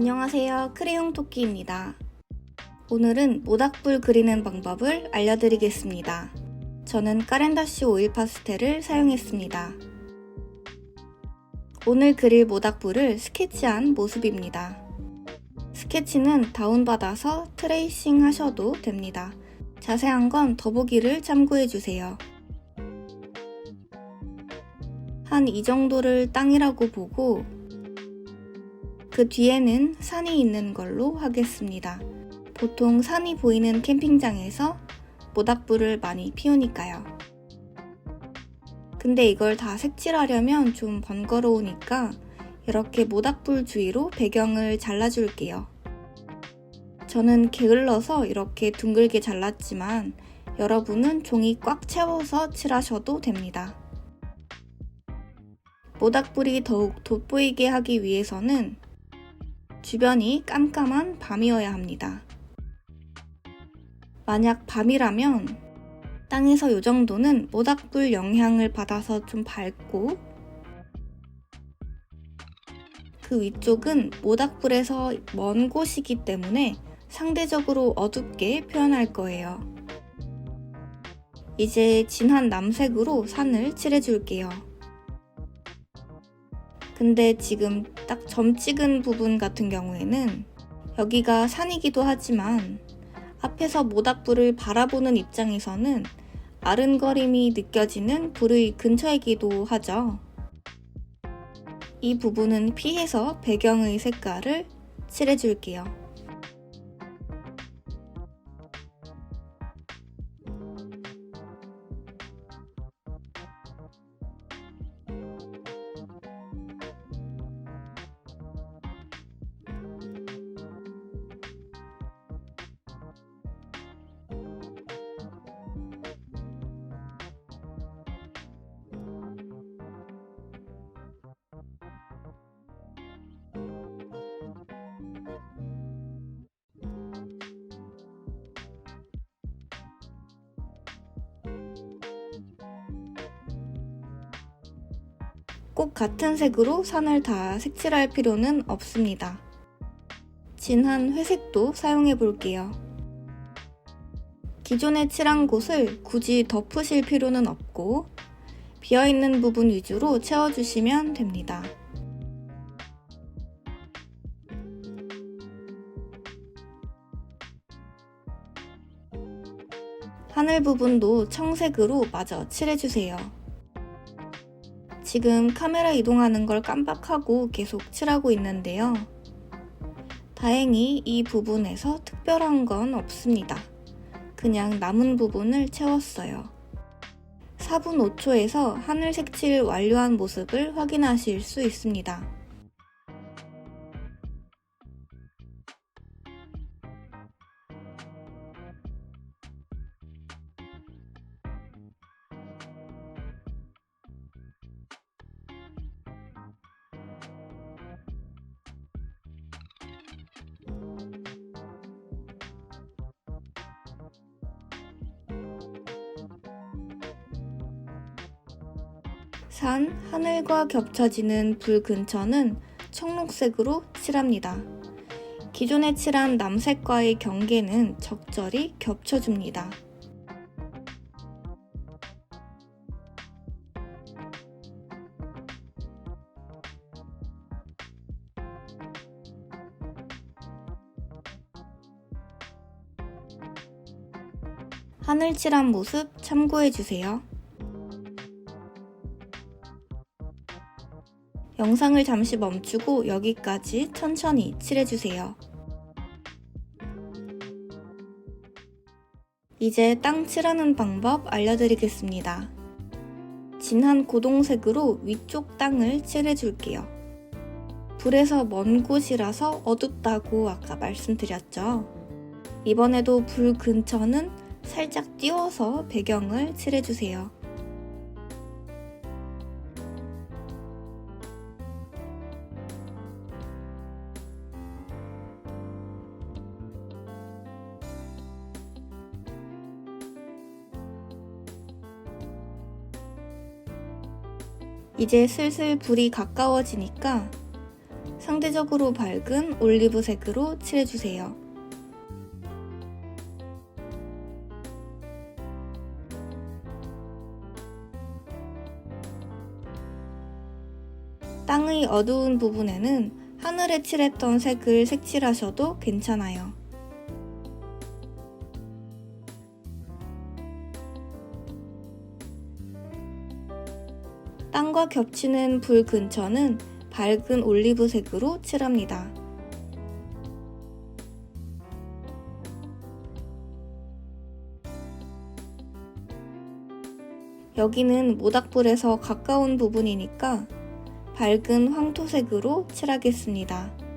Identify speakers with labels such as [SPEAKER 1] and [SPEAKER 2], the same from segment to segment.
[SPEAKER 1] 안녕하세요. 크레용 토끼입니다. 오늘은 모닥불 그리는 방법을 알려드리겠습니다. 저는 까렌다시 오일 파스텔을 사용했습니다. 오늘 그릴 모닥불을 스케치한 모습입니다. 스케치는 다운받아서 트레이싱 하셔도 됩니다. 자세한 건 더보기를 참고해주세요. 한 이 정도를 땅이라고 보고 그 뒤에는 산이 있는 걸로 하겠습니다. 보통 산이 보이는 캠핑장에서 모닥불을 많이 피우니까요. 근데 이걸 다 색칠하려면 좀 번거로우니까 이렇게 모닥불 주위로 배경을 잘라줄게요. 저는 게을러서 이렇게 둥글게 잘랐지만 여러분은 종이 꽉 채워서 칠하셔도 됩니다. 모닥불이 더욱 돋보이게 하기 위해서는 주변이 깜깜한 밤이어야 합니다. 만약 밤이라면 땅에서 이 정도는 모닥불 영향을 받아서 좀 밝고 그 위쪽은 모닥불에서 먼 곳이기 때문에 상대적으로 어둡게 표현할 거예요. 이제 진한 남색으로 산을 칠해줄게요. 근데 지금 딱 점 찍은 부분 같은 경우에는 여기가 산이기도 하지만 앞에서 모닥불을 바라보는 입장에서는 아른거림이 느껴지는 불의 근처이기도 하죠. 이 부분은 피해서 배경의 색깔을 칠해줄게요. 꼭 같은 색으로 산을 다 색칠할 필요는 없습니다. 진한 회색도 사용해 볼게요. 기존에 칠한 곳을 굳이 덮으실 필요는 없고 비어있는 부분 위주로 채워주시면 됩니다. 하늘 부분도 청색으로 마저 칠해주세요. 지금 카메라 이동하는 걸 깜빡하고 계속 칠하고 있는데요. 다행히 이 부분에서 특별한 건 없습니다. 그냥 남은 부분을 채웠어요. 4분 5초에서 하늘 색칠 완료한 모습을 확인하실 수 있습니다. 산, 하늘과 겹쳐지는 불 근처는 청록색으로 칠합니다. 기존에 칠한 남색과의 경계는 적절히 겹쳐줍니다. 하늘 칠한 모습 참고해주세요. 영상을 잠시 멈추고 여기까지 천천히 칠해주세요. 이제 땅 칠하는 방법 알려드리겠습니다. 진한 고동색으로 위쪽 땅을 칠해줄게요. 불에서 먼 곳이라서 어둡다고 아까 말씀드렸죠. 이번에도 불 근처는 살짝 띄워서 배경을 칠해주세요. 이제 슬슬 불이 가까워지니까 상대적으로 밝은 올리브색으로 칠해주세요. 땅의 어두운 부분에는 하늘에 칠했던 색을 색칠하셔도 괜찮아요. 땅과 겹치는 불 근처는 밝은 올리브색으로 칠합니다. 여기는 모닥불에서 가까운 부분이니까 밝은 황토색으로 칠하겠습니다.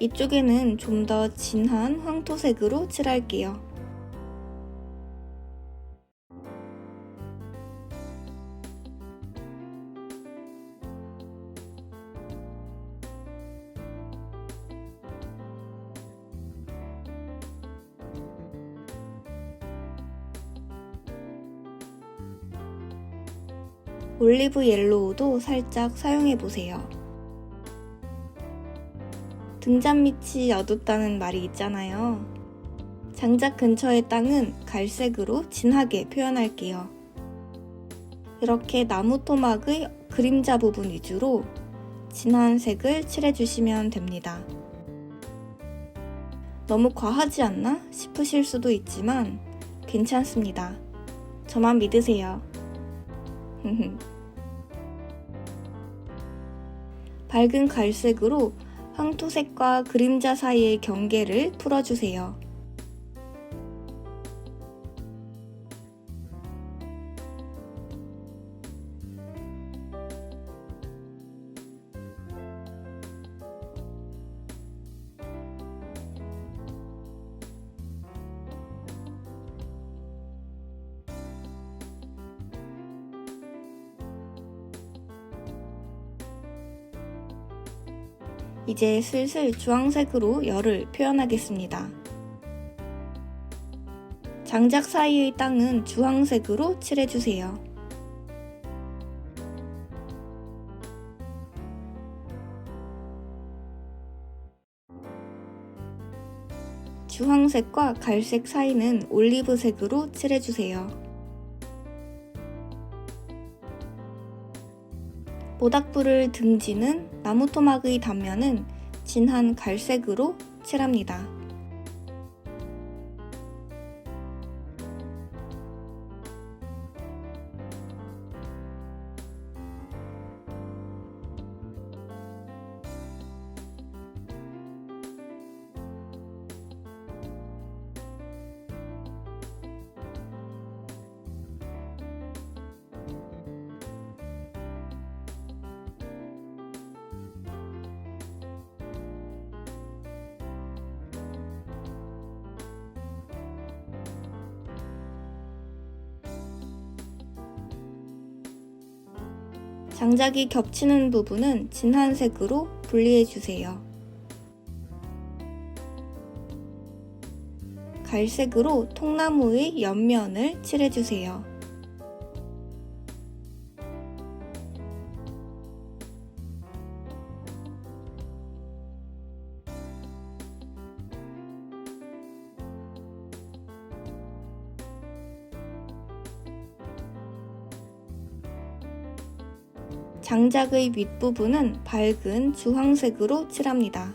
[SPEAKER 1] 이쪽에는 좀 더 진한 황토색으로 칠할게요. 올리브 옐로우도 살짝 사용해 보세요. 등잔 밑이 어둡다는 말이 있잖아요. 장작 근처의 땅은 갈색으로 진하게 표현할게요. 이렇게 나무 토막의 그림자 부분 위주로 진한 색을 칠해주시면 됩니다. 너무 과하지 않나 싶으실 수도 있지만 괜찮습니다. 저만 믿으세요. 밝은 갈색으로 황토색과 그림자 사이의 경계를 풀어주세요. 이제 슬슬 주황색으로 열을 표현하겠습니다. 장작 사이의 땅은 주황색으로 칠해주세요. 주황색과 갈색 사이는 올리브색으로 칠해주세요. 모닥불을 등지는 나무 토막의 단면은 진한 갈색으로 칠합니다. 장작이 겹치는 부분은 진한 색으로 분리해 주세요. 갈색으로 통나무의 옆면을 칠해 주세요. 장작의 윗부분은 밝은 주황색으로 칠합니다.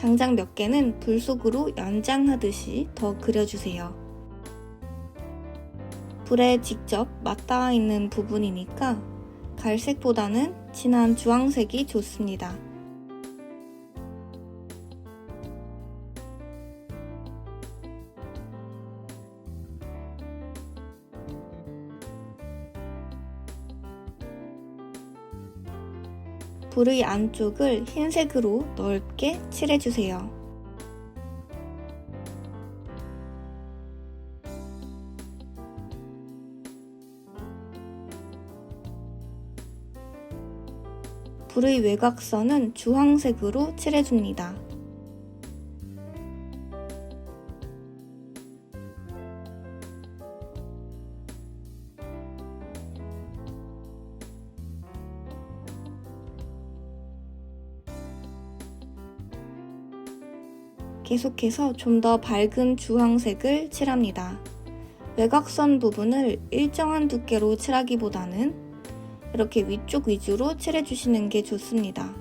[SPEAKER 1] 장작 몇 개는 불 속으로 연장하듯이 더 그려주세요. 불에 직접 맞닿아 있는 부분이니까 갈색보다는 진한 주황색이 좋습니다. 불의 안쪽을 흰색으로 넓게 칠해주세요. 불의 외곽선은 주황색으로 칠해줍니다. 계속해서 좀 더 밝은 주황색을 칠합니다. 외곽선 부분을 일정한 두께로 칠하기보다는 이렇게 위쪽 위주로 칠해주시는 게 좋습니다.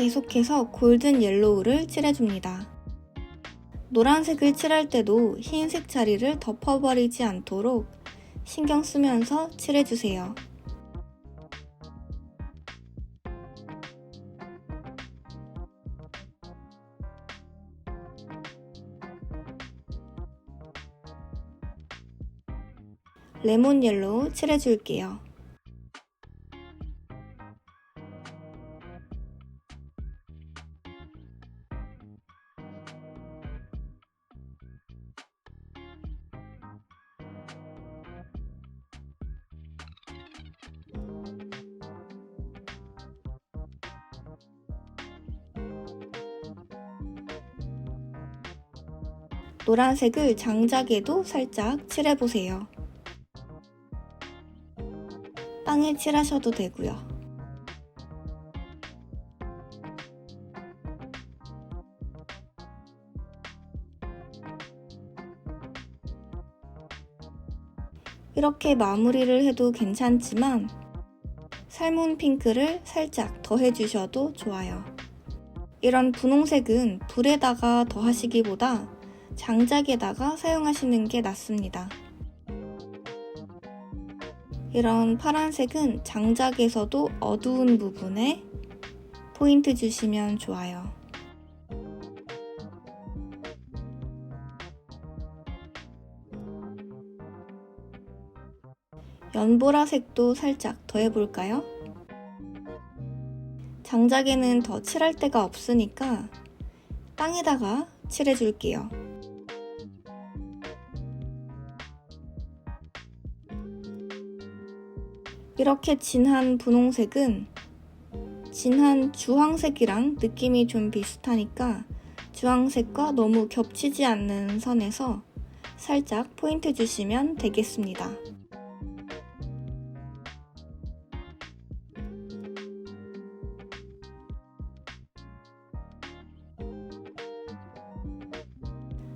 [SPEAKER 1] 계속해서 골든 옐로우를 칠해줍니다. 노란색을 칠할 때도 흰색 자리를 덮어버리지 않도록 신경 쓰면서 칠해주세요. 레몬 옐로우 칠해줄게요. 노란색을 장작에도 살짝 칠해보세요. 땅에 칠하셔도 되고요. 이렇게 마무리를 해도 괜찮지만 삶은 핑크를 살짝 더해주셔도 좋아요. 이런 분홍색은 불에다가 더하시기보다 장작에다가 사용하시는 게 낫습니다. 이런 파란색은 장작에서도 어두운 부분에 포인트 주시면 좋아요. 연보라색도 살짝 더해볼까요? 장작에는 더 칠할 데가 없으니까 땅에다가 칠해줄게요. 이렇게 진한 분홍색은 진한 주황색이랑 느낌이 좀 비슷하니까 주황색과 너무 겹치지 않는 선에서 살짝 포인트 주시면 되겠습니다.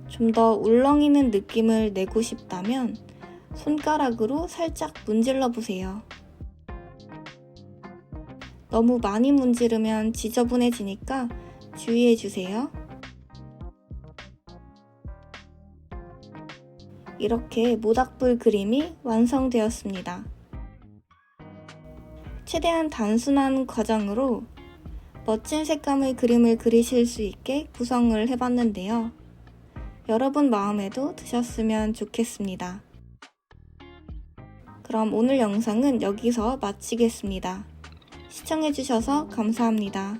[SPEAKER 1] 좀 더 울렁이는 느낌을 내고 싶다면 손가락으로 살짝 문질러 보세요. 너무 많이 문지르면 지저분해지니까 주의해 주세요. 이렇게 모닥불 그림이 완성되었습니다. 최대한 단순한 과정으로 멋진 색감의 그림을 그리실 수 있게 구성을 해봤는데요. 여러분 마음에도 드셨으면 좋겠습니다. 그럼 오늘 영상은 여기서 마치겠습니다. 시청해주셔서 감사합니다.